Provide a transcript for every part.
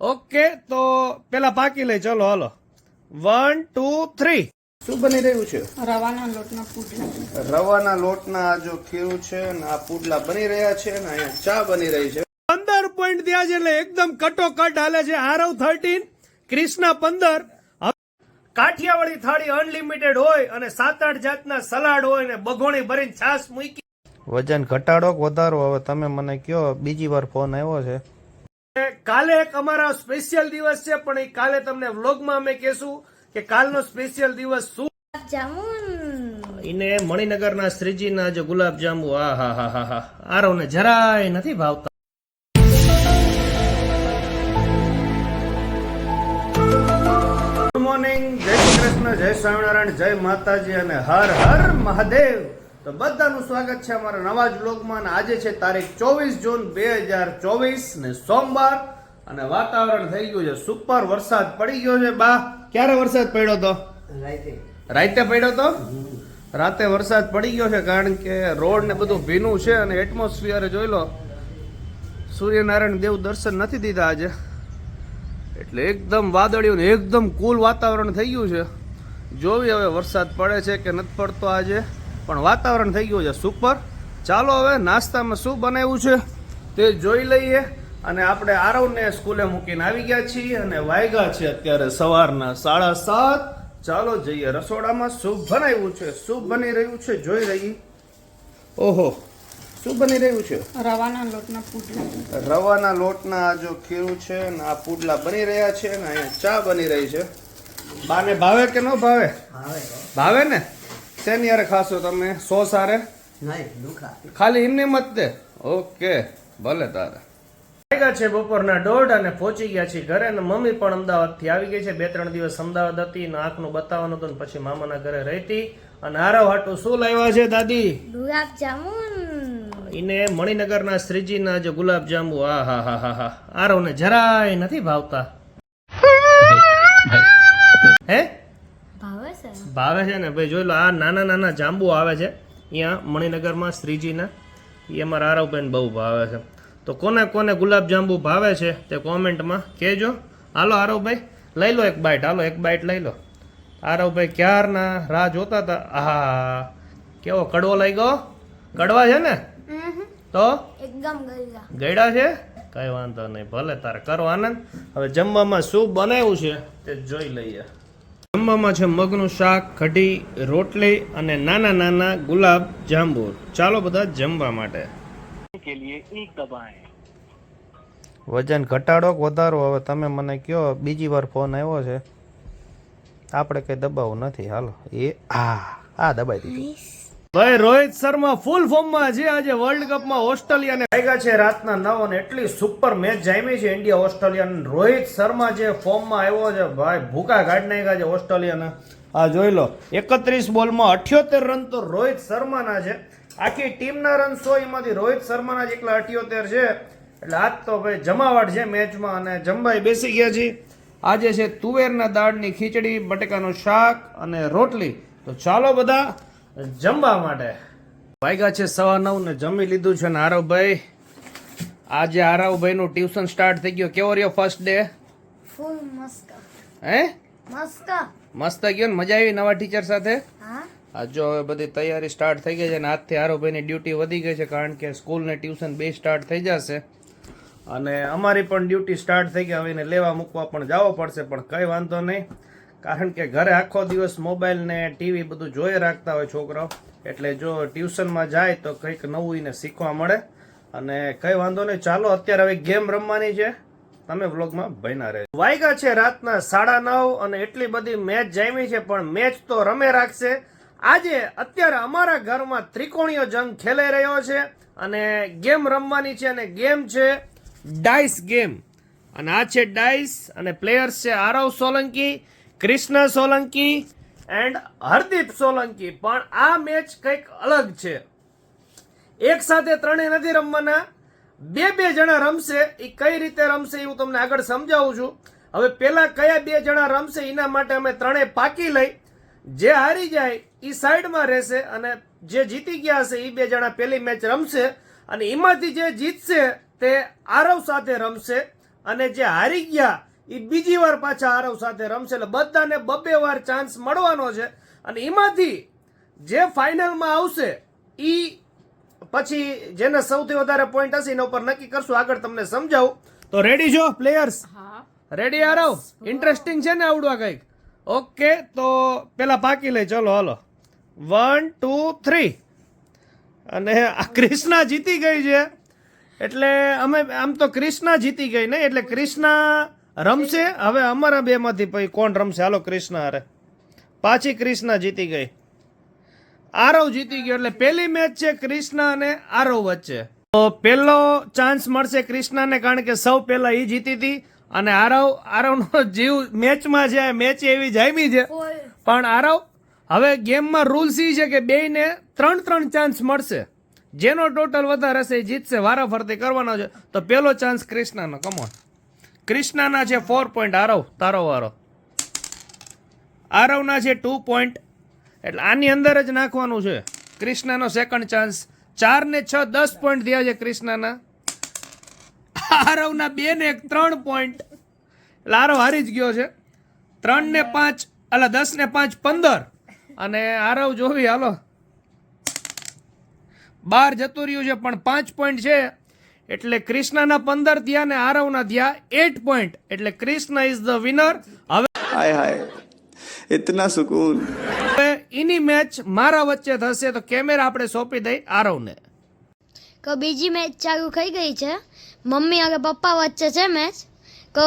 Okay તો પેલા પાકી લઈ ચલો હાલો. વન ટુ થ્રી શું બની રહ્યું છે? રવાના લોટના પુડલા. રવાના લોટના આ જો ખીરું છે ને આ પુડલા બની રહ્યા છે ને અહીંયા ચા બની રહી છે. પંદર પોઈન્ટ થયા છે એટલે એકદમ કટોકટ હાલે છે આરવ થર્ટીન ક્રિષ્ના પંદર. કાઠિયાવાડી થાળી અનલિમિટેડ હોય અને સાત આઠ જાતના સલાડ હોય ને બગોણી ભરીને છાસ મૂકી. વજન ઘટાડો કે વધારો? હવે તમે મને કયો બીજી વાર ફોન આવ્યો છે. કાલે એક અમારા સ્પેશિયલ દિવસ છે પણ એ કાલે તમને વ્લોગમાં અમે કહેશું કે કાલનો સ્પેશિયલ દિવસ શું? એને મણિનગરના શ્રીજીના જે ગુલાબ જાંબુ આ હા હા હા હા. આરવને જરાય નથી ભાવતા. ગુડ મોર્નિંગ જય શ્રી કૃષ્ણ જય સ્વામિનારાયણ જય માતાજી અને હર હર મહાદેવ. તો બધાનું સ્વાગત છે અમારા નવા જ બ્લોગમાં અને આજે છે તારીખ ચોવીસ જૂન બે હજાર ચોવીસ ને સોમવાર અને વાતાવરણ થઈ ગયું છે સુપર વરસાદ પડી ગયો છે. બા ક્યારે વરસાદ પડ્યો તો? રાતે. પડ્યો તો? રાતે વરસાદ પડી ગયો છે કારણ કે રોડ ને બધું ભીનું છે અને એટમોસ્ફિયર જોઈ લો સૂર્યનારાયણ દેવ દર્શન નથી દીધા આજે. એટલે એકદમ વાદળિયું ને એકદમ કુલ વાતાવરણ થઈ ગયું છે. જોવી હવે વરસાદ પડે છે કે નથી પડતો આજે. પણ વાતાવરણ થઈ ગયું છે સુપર ચાલો હવે નાસ્તામાં શું બનાવ્યું છે તે જોઈ લઈએ. અને આપણે આરવને સ્કૂલે મૂકીને આવી ગયા છીએ અને વાયગા છે અત્યારે સવારના સાડા સાત. ચાલો જઈએ રસોડામાં. શું બનાવ્યું છે? શું બની રહ્યું છે? જોઈ રહી ઓહો. શું બની રહ્યું છે? રવાના લોટના પુડલા. રવાના લોટના આ જો ખીરું છે ને આ પુડલા બની રહ્યા છે ને અહીંયા ચા બની રહી છે. બાને ભાવે કે ન ભાવે. ભાવે ને? શેની યારે ખાશો તમે? સો સારે ખાલી એમને મત દે. ઓકે ભલે તારે. વાગ્યા છે બપોરના દોઢ અને પહોંચી ગયા છે ઘરે અને મમ્મી પણ અમદાવાદથી આવી ગઈ છે. બે ત્રણ દિવસ અમદાવાદ હતી અને આંખનું બતાવવાનું હતું ને પછી મામાના ઘરે રહેતી. અને આરવ હાટું શું લાવ્યા છે દાદી? ગુલાબ જામુન એને મણિનગરના શ્રીજીના જે ગુલાબ જાંબુ આ હા હા હા હા. આરવને જરાય નથી ભાવતા. હે? ભાવે છે? ને? ભાઈ જોઈ લો આ નાના નાના જાંબુ આવે છે. અહીંયા મણિનગરમાં શ્રીજીના. એ અમારા આરવબેન બહુ ભાવે છે. તો કોને કોને ગુલાબ જાંબુ ભાવે છે તે કોમેન્ટમાં કહેજો. હાલો આરવભાઈ લઈ લો એક બાઈટ હાલો એક બાઈટ લઈ લો. આરવભાઈ ક્યારના રાહ જોતા હતા? આહા કેવો કડવો લઈ ગયો? કડવા છે ને? તો? એકદમ ગયડા છે? કઈ વાંધો નહીં ભલે તારે કરો આનંદ હવે જમવામાં શું બનાવ્યું છે તે જોઈ લઈએ. જમવામાં છે મગનું શાક કઢી રોટલી અને નાના નાના ગુલાબ જાંબુ ચાલો બધા જમવા માટે. વજન ઘટાડો કે વધારો? હવે તમે મને કયો બીજી વાર ફોન આવ્યો છે. આપણે કઈ દબાવવું નથી. હાલો. એ આ આ દબાઈ દીધું. ભાઈ, રોહિત શર્મા ફૂલ ફોર્મમાં છે આજે વર્લ્ડ કપમાં ઓસ્ટ્રેલિયાને આવ્યા છે રાતના નવ અને એટલી સુપર મેચ જામી છે ઇન્ડિયા ઓસ્ટ્રેલિયા રોહિત શર્મા જે ફોર્મમાં આવ્યો છે, ભાઈ ભૂકા કાઢી નાખ્યા છે ઓસ્ટ્રેલિયાના. આ જોઈ લો, એકત્રીસ બોલમાં અઠ્યોતેર રન તો રોહિત શર્માના છે. આખી ટીમના રન સો એમાંથી રોહિત શર્માના જ એકલા અઠ્યોતેર છે. એટલે આજ તો ભાઈ જમાવટ છે મેચમાં અને જમવાઈ બેસી ગયા છે. આજે છે તુવેરના દાળની ખીચડી, બટેકાનું શાક અને રોટલી. તો ચાલો બધા જમવા માટે. વાગ્યા છે સવા નવ ને જમી લીધું છે ને આરવભાઈ આજે આરવભાઈનું ટ્યુશન સ્ટાર્ટ થઈ ગયું. કેવો રહ્યો ફર્સ્ટ ડે ફૂલ મસ્ત. હે? મસ્ત. મસ્ત ગયો ને? મજા આવી નવા ટીચર સાથે? હા. આ જો હવે બધી તૈયારી સ્ટાર્ટ થઈ ગઈ છે અને આજથી આરોભાઈની ડ્યુટી વધી ગઈ છે કારણ કે સ્કૂલ ને ટ્યુશન બે સ્ટાર્ટ થઈ જશે. અને અમારી પણ ડ્યુટી સ્ટાર્ટ થઈ ગઈ. હવે એને લેવા મૂકવા પણ જવો પડશે પણ કંઈ વાંધો નહીં. કારણ કે ઘરે આખો દિવસ મોબાઈલ ને ટીવી બધું જોઈ રાખતા હોય છોકરાઓ એટલે જો ટ્યુશનમાં જાય તો કંઈક નવું એને શીખવા મળે. અને કંઈ વાંધો નહીં, ચાલો અત્યારે હવે ગેમ રમવાની છે. તમે વ્લોગમાં ભયના રહે વાયગા છે રાતના સાડા નવ અને એટલી બધી મેચ જામી છે, પણ મેચ તો રમે રાખશે. આજે અત્યારે અમારા ઘરમાં ત્રિકોણીય જંગ ખેલાઈ રહ્યો છે અને ગેમ રમવાની છે અને ગેમ છે ડાઇસ ગેમ અને આ છે ડાઇસ અને પ્લેયર્સ છે આરવ સોલંકી. કૃષ્ણ સોલંકી એન્ડ હરદીપ સોલંકી. પણ આ મેચ કંઈક અલગ છે. એક સાથે ત્રણેય નથી રમવાના. બે બે જણા રમશે એ કઈ રીતે રમશે એ હું તમને આગળ સમજાવું છું. હવે પેલા કયા બે જણા રમશે એના માટે અમે ત્રણેય પાકી લઈ. જે હારી જાય એ સાઈડમાં રહેશે અને જે જીતી ગયા હશે એ બે જણા પેલી મેચ રમશે. અને એમાંથી જે જીતશે, તે આરવ સાથે રમશે. અને જે હારી ગયા એ બીજી વાર પાછા આરવ સાથે રમશે એટલે બધાને બબ્બે વાર ચાન્સ મળવાનો છે. અને એમાંથી જે ફાઇનલમાં આવશે એ પછી જેને સૌથી વધારે પોઈન્ટ હશે એના ઉપર નક્કી કરશું. આગળ તમને સમજાવું. તો રેડી છો પ્લેયર્સ રેડી આરવ? ઇન્ટરેસ્ટિંગ છે ને આવડવા કંઈક? ઓકે તો પેલા પાકી લઈ. ચલો હાલો. વન ટુ થ્રી અને આ ક્રિષ્ના જીતી ગઈ છે. એટલે અમે આમ તો ક્રિષ્ના જીતી ગઈ ને એટલે ક્રિષ્ના રમશે? હવે અમારા બે માંથી પછી કોણ રમશે? હાલો કૃષ્ણ હારે. પાછી કૃષ્ણ જીતી ગઈ. આરવ જીતી ગયો એટલે પહેલી મેચ છે ક્રિષ્ના અને આરવ વચ્ચે. તો પહેલો ચાન્સ મળશે કૃષ્ણને કારણ કે સૌ પહેલા એ જીતી હતી અને આરવ આરવનો જીવ મેચમાં છે મેચ એવી જામી છે. પણ આરવ હવે ગેમમાં રૂલ્સ એ છે કે બેયને ત્રણ ત્રણ ચાન્સ મળશે. જેનો ટોટલ વધારે હશે એ જીતશે વારાફરતી કરવાનો છે. તો પહેલો ચાન્સ કૃષ્ણનો કમોન ક્રિષ્નાના છે ફોર પોઈન્ટ આરવ, તારો વારો. આરવના છે ટુ પોઈન્ટ એટલે આની અંદર જ નાખવાનું છે. ક્રિષ્નાનો સેકન્ડ ચાન્સ ચાર ને છ, દસ પોઈન્ટ થયા છે ક્રિષ્નાના આરવના બે ને એક ત્રણ પોઈન્ટ એટલે આરવ હારી જ ગયો છે. ત્રણ ને પાંચ એટલે દસ ને પાંચ, પંદર. અને આરવ જોવી, હાલો. બાર જતું રહ્યું છે, પણ પાંચ પોઈન્ટ છે. એટલે કૃષ્ણના પંદર થયા ને આરવના થયા એટ પોઈન્ટ એટલે કૃષ્ણ ઇઝ ધ વિનર હવે હાય હાય. ઇતના સુકૂન. હવે મેચ મારા વચ્ચે થશે તો કેમેરા આપણે સોંપી દઈ આરવને. કે બીજી મેચ ચાલુ થઈ ગઈ છે. મમ્મી અને પપ્પા વચ્ચે છે મેચ તો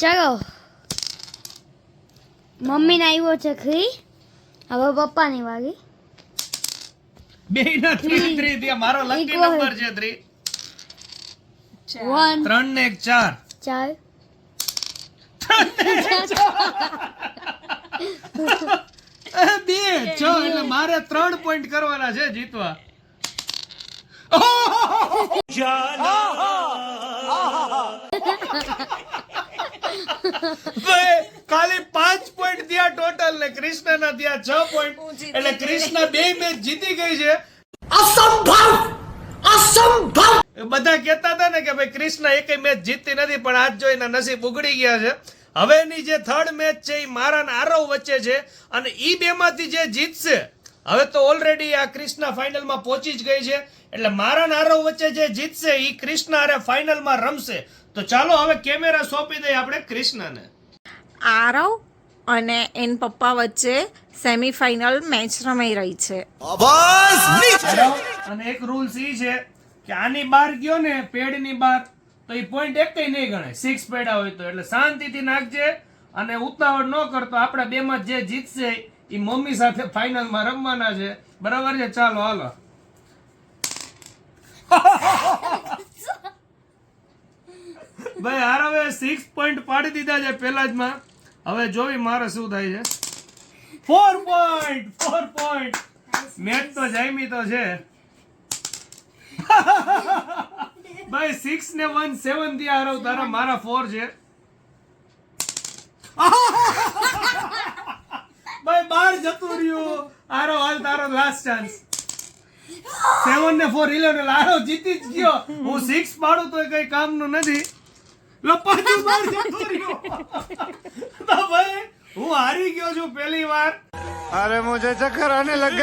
ચાલો. મમ્મીને આવ્યો છે ખરી. હવે પપ્પાની વાગી બે ના થ્રી થ્રી મારો લકી નંબર છે થ્રી વન ત્રણ ને એક ચાર. ચાર. બે છ એટલે મારે ત્રણ પોઈન્ટ કરવાના છે જીતવા. ખાલી પાંચ પોઈન્ટ થયા ટોટલ ને કૃષ્ણના થયા છ પોઈન્ટ એટલે કૃષ્ણ બે મેચ જીતી ગઈ છે. એ બધા કહેતા હતા ને કે ભાઈ ક્રિષ્ના એકેય મેચ જીતતી નથી પણ આજ જોઈને નસીબ ઉગડી ગયા છે. હવેની જે થર્ડ મેચ છે એ મારા આરવ વચ્ચે છે અને ઈ બેમાંથી જે જીતશે હવે તો ઓલરેડી આ ક્રિષ્ના ફાઇનલમાં પહોંચી જ ગઈ છે. એટલે મારા આરવ વચ્ચે જે જીતશે એ ક્રિષ્ના અરે ફાઇનલમાં રમશે. તો ચાલો હવે કેમેરા સોંપી દઈએ આપણે ક્રિષ્નાને આરવ અને એન પપ્પા વચ્ચે સેમીફાઇનલ મેચ રમાઈ રહી છે. અને એક રૂલ્સ એ છે કે આની બાર ગયો ને પેડની બાર તો એ પોઈન્ટ એક નહીં ગણાય. સિક્સ પેડા હોય તો. એટલે શાંતિથી નાખજે અને ઉતાવળ ન કરતો આપણા બેમાં જે જીતશે એ મમ્મી સાથે ફાઇનલમાં રમવાના છે. બરાબર છે? ચાલો હાલો. ભાઈ હાર હવે સિક્સ પોઈન્ટ પાડી દીધા છે પેલા જ માં. હવે જોવી મારે શું થાય છે. Four point four point match તો જામી તો છે. ભાઈ સિક્સ ને વન સેવનથી હારવ તારા મારા ફોર છે. ભાઈ બાર જતું રહ્યું. હારો હાલ તારો લાસ્ટ ચાન્સ સેવન ને ફોર ઇલેવન હારો જીતી જ ગયો. હું સિક્સ પાડું તો કઈ કામનું નથી. લો પાછું બાર જતું રહ્યું. તો ભાઈ હું હારી ગયો છું પહેલી વાર. અરે મુજે ચક્કર આને લગ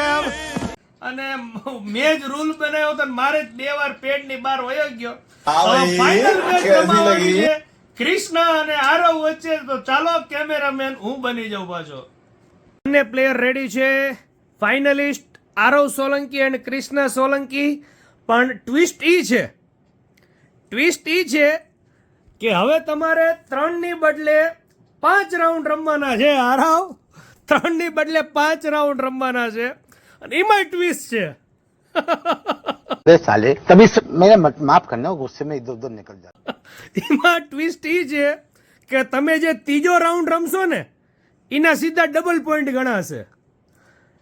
અને મેં જ રૂલ બનાવ્યો તો મારે જ બે વાર પેડની બહાર વયો ગયો. ફાઈનલ મેચ રમાવાની છે. કૃષ્ણ અને આરવ વચ્ચે તો ચાલો કેમેરામેન હું બની જાઉં પાછો. બંને પ્લેયર રેડી છે. ફાઇનલિસ્ટ આરવ સોલંકી અને કૃષ્ણ સોલંકી. પણ ટ્વિસ્ટ ઈ છે ટ્વિસ્ટ ઈ છે કે હવે તમારે ત્રણની બદલે પાંચ રાઉન્ડ રમવાના છે આરવ. ત્રણની બદલે પાંચ રાઉન્ડ રમવાના છે. અને એમાંય ટ્વિસ્ટ છે अबे साले कभी स... मेरा मत- माफ करना गुस्से में इधर उधर निकल जाता એમાં ટ્વિસ્ટ એ છે કે તમે જે ત્રીજો રાઉન્ડ રમશો ને એના સીધા ડબલ પોઈન્ટ ગણાશે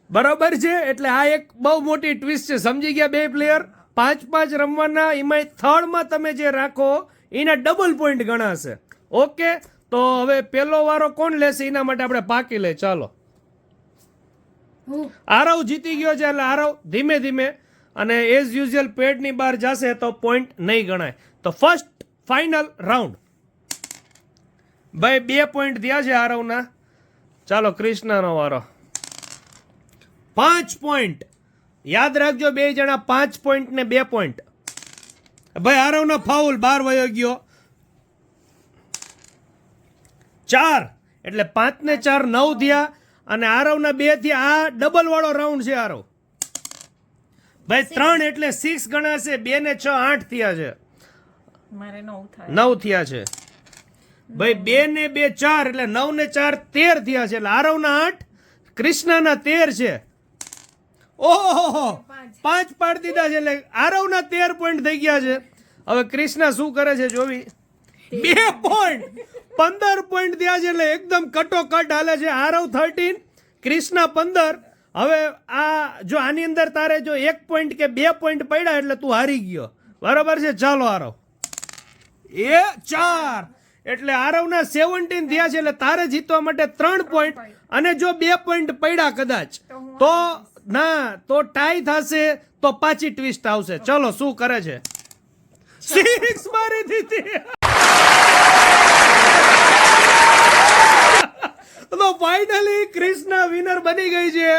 બરોબર છે એટલે આ એક બહુ મોટી ટ્વિસ્ટ છે સમજી ગયા બે પ્લેયર પાંચ પાંચ રમવાના એમાં થર્ડમાં તમે જે રાખો એના ડબલ પોઈન્ટ ગણાશે ઓકે તો હવે પેલો વારો કોણ લેશે એના માટે આપણે પાકી લે ચાલો આરવ જીતી ગયો છે એટલે આરવ ધીમે ધીમે અને એઝ યુઝ્યુઅલ પેડની બહાર જશે તો પોઈન્ટ નહીં ગણાય. તો ફર્સ્ટ ફાઇનલ રાઉન્ડ ભાઈ, બે પોઈન્ટ થયા છે આરવના. ચાલો, કૃષ્ણનો વારો. પાંચ પોઈન્ટ યાદ રાખજો, બે જણા પાંચ પોઈન્ટ ને બે પોઈન્ટ ભાઈ, આરવનો ફાઉલ બાર વયો ગયો. ચાર. એટલે પાંચ ને ચાર નવ થયા. અને આરવના બેથી આ ડબલ વાળો રાઉન્ડ છે આરવ. ભાઈ ત્રણ એટલે સિક્સ ગણાશે બે ને છ આઠ થયા છે. નવ નવ થયા છે. ભાઈ બે ને બે ચાર એટલે નવ ને ચાર તેર થયા છે. એટલે આરવના આઠ કૃષ્ણના તેર છે. ઓહો પાંચ. પાડી દીધા છે એટલે આરવના તેર પોઈન્ટ થઈ ગયા છે. હવે કૃષ્ણ શું કરે છે જોવી? બે પોઈન્ટ પંદર પોઈન્ટ થયા છે એટલે એકદમ કટોકટ હાલે છે આરવ થર્ટીન ક્રિષ્ના પંદર. હવે આ જો આની અંદર તારે જો એક પોઈન્ટ કે બે પોઈન્ટ પડ્યા એટલે તું હારી ગયો. બરાબર છે? ચાલો આરવ એ ચાર. એટલે આરવના સેવન્ટીન થયા છે એટલે તારે જીતવા માટે ત્રણ પોઈન્ટ અને જો બે પોઈન્ટ પડ્યા કદાચ તો ના તો ટાઈ થશે તો પાછી ટ્વિસ્ટ આવશે. ચલો શું કરે છે? સિક્સ મારી દીધી. તો ફાઇનલી કૃષ્ણ વિનર બની ગઈ છે.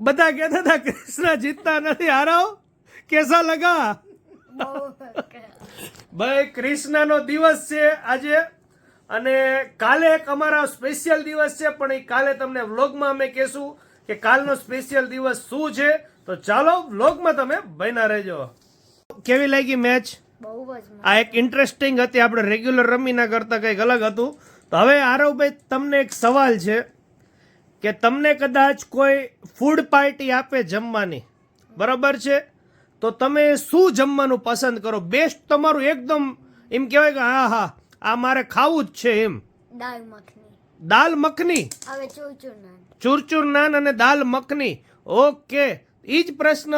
બધા કહેતા હતા કૃષ્ણ જીતતા નથી હારાવ કેસા લગા? ભાઈ કૃષ્ણનો દિવસ છે આજે અને કાલે એક અમારા સ્પેશિયલ દિવસ છે પણ એ કાલે તમને વ્લોગમાં અમે કહેશું કે કાલનો સ્પેશિયલ દિવસ શું છે. તો ચાલો વ્લોગમાં તમે બન્યા રહેજો. કેવી લાગી મેચ. આ એક ઇન્ટરેસ્ટિંગ હતી આપણે રેગ્યુલર રમી ના કરતા કંઈક અલગ હતું. તો હવે આરવભાઈ તમને એક સવાલ છે કે તમને કદાચ કોઈ ફૂડ પાર્ટી આપે જમવાની. બરાબર છે? તો તમે શું જમવાનું પસંદ કરો? બેસ્ટ તમારું એકદમ એમ કહેવાય કે હા હા આ મારે ખાવું જ છે એમ. દાળ મખની. દાલ મખની? હવે નાન. ચૂરચૂર નાન અને દાલ મખની. ઓકે. એ જ પ્રશ્ન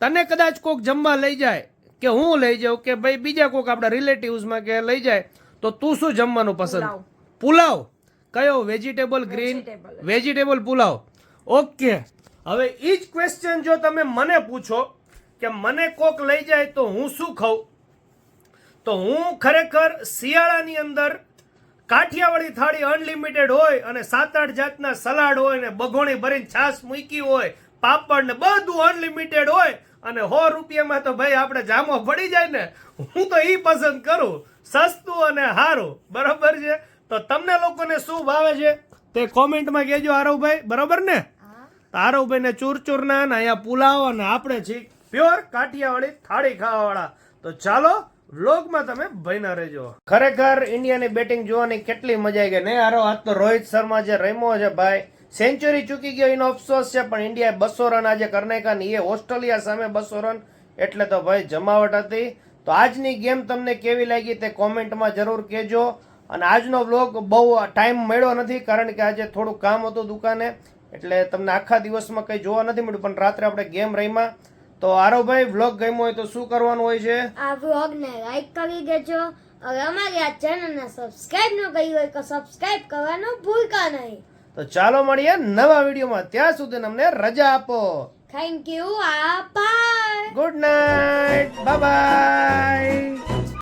તને કદાચ કોક જમવા લઈ જાય કે હું લઈ જાઉં કે ભાઈ બીજા કોક આપણા રિલેટિવ્સમાં કે લઈ જાય. તો તું શું જમવાનું પસંદ? પુલાવ. કયો? Vegetable green vegetable pulao. Okay હવે એ જ ક્વેશ્ચન જો તમે મને પૂછો કે મને કોક લઈ જાય તો હું શું ખાઉં? તો હું ખરેખર શિયાળાની અંદર કાઠિયાવાડી થાળી અનલિમિટેડ હોય અને સાત આઠ જાતના સલાડ હોય ને બગોણી ભરીને છાશ મૂકી હોય પાપડ ને બધું અનલિમિટેડ હોય અને સો રૂપિયામાં તો ભાઈ આપણે જામો પડી જાય ને હું તો એ પસંદ કરું. સસ્તું અને સારું બરોબર છે? તો તમને લોકોને શું ભાવે છે? તે કોમેન્ટમાં કહેજો આરવભાઈ, બરોબર ને? આરવભાઈ ને ચૂરચૂર ના અહીંયા પુલાવ અને આપણે છીએ પ્યોર કાઠિયાવાડી થાળી ખાવાવાળા. તો ચાલો, વ્લોગમાં તમે ભયના રહેજો. ખરેખર ઇન્ડિયાની બેટિંગ જોવાની કેટલી મજા આવી ગઈ, નહીં આરો? આજ તો રોહિત શર્મા જે રમ્યો છે ભાઈ. સેન્ચુરી ચૂકી ગયો, એનો અફસોસ છે, પણ ઇન્ડિયાએ બસો રન આજે કરી નાખ્યા એ ઓસ્ટ્રેલિયા સામે બસો રન. એટલે તો ભાઈ જમાવટ હતી. તો આજની ગેમ તમને કેવી લાગી તે કોમેન્ટમાં જરૂર કહેજો. અને આજનો વ્લોગ બહુ ટાઈમ મળ્યો નથી કારણ કે આજે થોડું કામ હતું દુકાને. એટલે તમને આખા દિવસમાં કંઈ જોવા નથી મળ્યું પણ રાત્રે આપણે ગેમ રમ્યા. તો આરોભાઈ વ્લોગ ગમ્યો હોય તો શું કરવાનું હોય છે? આ વ્લોગને લાઈક કરી દેજો. હવે અમારી આ ચેનલને સબસ્ક્રાઇબ ન કરી હોય તો સબસ્ક્રાઇબ કરવાનું ભૂલતા નહીં. તો ચાલો મળીએ નવા વિડીયોમાં. ત્યાં સુધી અમને રજા આપો. થેન્ક યુ આભાર ગુડ નાઇટ બાય બાય